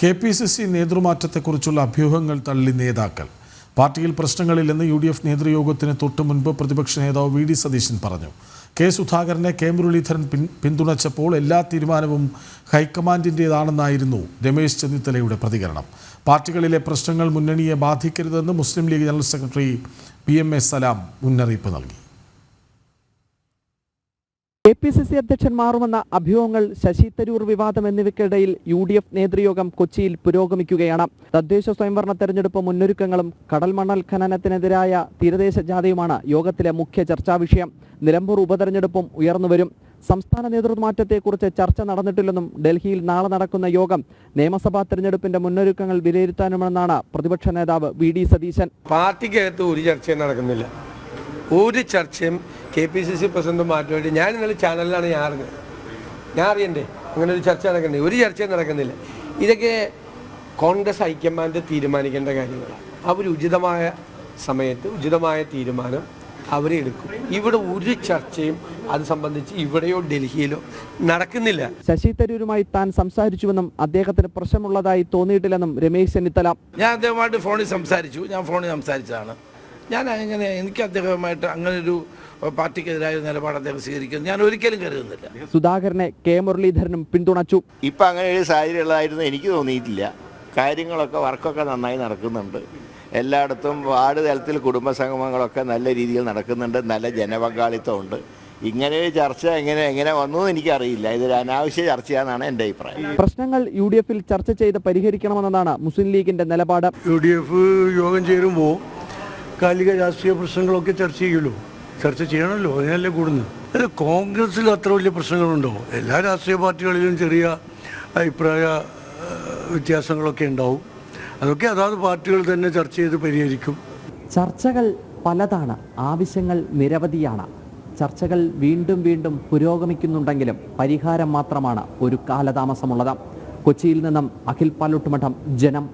K P C C നേതൃമാറ്റത്തെക്കുറിച്ചുള്ള അഭ്യൂഹങ്ങൾ തള്ളി നേതാക്കൾ. പാർട്ടിയിൽ പ്രശ്നങ്ങളില്ലെന്ന് യു ഡി എഫ് നേതൃയോഗത്തിന് തൊട്ടു മുൻപ് പ്രതിപക്ഷ നേതാവ് വി ഡി സതീശൻ പറഞ്ഞു. കെ സുധാകരനെ കെ മുരളീധരൻ പിൻ പിന്തുണച്ചപ്പോൾ എല്ലാ തീരുമാനവും ഹൈക്കമാൻഡിന്റേതാണെന്നായിരുന്നു രമേശ് ചെന്നിത്തലയുടെ പ്രതികരണം. പാർട്ടികളിലെ പ്രശ്നങ്ങൾ മുന്നണിയെ ബാധിക്കരുതെന്ന് Muslim League general secretary P M A Salam മുന്നറിയിപ്പ് നൽകി. കെ പി സി സി അധ്യക്ഷൻ മാറുമെന്ന അഭ്യൂഹങ്ങൾ ശശി തരൂർ വിവാദം എന്നിവയ്ക്കിടയിൽ യു ഡി എഫ് നേതൃയോഗം കൊച്ചിയിൽ പുരോഗമിക്കുകയാണ്. തദ്ദേശ സ്വയംഭരണ തെരഞ്ഞെടുപ്പ് മുന്നൊരുക്കങ്ങളും കടൽ മണൽ ഖനനത്തിനെതിരായ തീരദേശ ജാഥയുമാണ് യോഗത്തിലെ മുഖ്യ ചർച്ചാ വിഷയം. നിലമ്പൂർ ഉപതെരഞ്ഞെടുപ്പും ഉയർന്നുവരും സംസ്ഥാന നേതൃമാറ്റത്തെക്കുറിച്ച് ചർച്ച നടന്നിട്ടില്ലെന്നും ഡൽഹിയിൽ നാളെ നടക്കുന്ന യോഗം നിയമസഭാ തെരഞ്ഞെടുപ്പിന്റെ മുന്നൊരുക്കങ്ങൾ വിലയിരുത്താനുമെന്നാണ് പ്രതിപക്ഷ നേതാവ് വി ഡി സതീശൻ. പാർട്ടിക്കകത്ത് ഒരു ചർച്ചയും നടക്കുന്നില്ല. ഒരു ചർച്ചയും K P C C president മാറ്റുമായിട്ട് ഞാൻ ഇന്നലെ ചാനലിലാണ് ഞാൻ അറിഞ്ഞത് ഞാൻ അറിയണ്ടേ? അങ്ങനെ ഒരു ചർച്ച നടക്കണ്ടേ? ഒരു ചർച്ചയും നടക്കുന്നില്ല. ഇതൊക്കെ കോൺഗ്രസ് ഹൈക്കമാൻഡ് തീരുമാനിക്കേണ്ട കാര്യങ്ങളാണ് അവർ ഉചിതമായ സമയത്ത് ഉചിതമായ തീരുമാനം അവരെ എടുക്കും. ഇവിടെ ഒരു ചർച്ചയും അത് സംബന്ധിച്ച് ഇവിടെയോ ഡൽഹിയിലോ നടക്കുന്നില്ല. ശശി തരൂരുമായി താൻ സംസാരിച്ചുവെന്നും അദ്ദേഹത്തിന് പ്രശ്നമുള്ളതായി തോന്നിയിട്ടില്ലെന്നും രമേശ് ചെന്നിത്തല. ഞാൻ അദ്ദേഹമായിട്ട് ഫോണിൽ സംസാരിച്ചു. ഞാൻ ഫോണിൽ സംസാരിച്ചതാണ്. ഞാൻ അങ്ങനെ എനിക്ക് അദ്ദേഹവുമായിട്ട് അങ്ങനെ ഒരു പാർട്ടിക്കെതിരായ നിലപാട് അദ്ദേഹം സ്വീകരിക്കുന്നു. ഞാൻ ഒരിക്കലും കരുതുന്നില്ല. സുധാകരനെ കെ മുരളീധരനും പിന്തുണച്ചു. ഇപ്പം അങ്ങനെ ഒരു സാഹചര്യം ഉള്ളതായിരുന്നു എനിക്ക് തോന്നിയിട്ടില്ല. കാര്യങ്ങളൊക്കെ വർക്കൊക്കെ നന്നായി നടക്കുന്നുണ്ട്. എല്ലായിടത്തും വാർഡ് തലത്തിൽ കുടുംബസംഗമങ്ങളൊക്കെ നല്ല രീതിയിൽ നടക്കുന്നുണ്ട്. നല്ല ജനപങ്കാളിത്തമുണ്ട്. ഇങ്ങനെ ഒരു ചർച്ച എങ്ങനെ എങ്ങനെ വന്നു എന്ന് എനിക്കറിയില്ല. ഇതൊരു അനാവശ്യ ചർച്ചയാണെന്നാണ് എന്റെ അഭിപ്രായം. പ്രശ്നങ്ങൾ യു ഡി എഫിൽ ചർച്ച ചെയ്ത് പരിഹരിക്കണമെന്നതാണ് മുസ്ലിം ലീഗിന്റെ നിലപാട്. യു ഡി എഫ് യോഗം ചേരുമ്പോൾ കാലിക രാഷ്ട്രീയ പ്രശ്നങ്ങളൊക്കെ ചർച്ച ചെയ്യുമല്ലോ ചർച്ച ചെയ്യണമല്ലോ അതിനല്ലേ കൂടുന്നത്? അത് കോൺഗ്രസ്സിൽ അത്ര വലിയ പ്രശ്നങ്ങളുണ്ടോ? എല്ലാ രാഷ്ട്രീയ പാർട്ടികളിലും ചെറിയ അഭിപ്രായ വ്യത്യാസങ്ങളൊക്കെ ഉണ്ടാവും. അതൊക്കെ അതാത് പാർട്ടികൾ തന്നെ ചർച്ച ചെയ്ത് പരിഹരിക്കും. ചർച്ചകൾ പലതാണ് ആവശ്യങ്ങൾ നിരവധിയാണ്. ചർച്ചകൾ വീണ്ടും വീണ്ടും പുരോഗമിക്കുന്നുണ്ടെങ്കിലും പരിഹാരം മാത്രമാണ് ഒരു കാലതാമസമുള്ളത്. കൊച്ചിയിൽ നിന്നും അഖിൽ പാലോട്ടുമഠം ജനം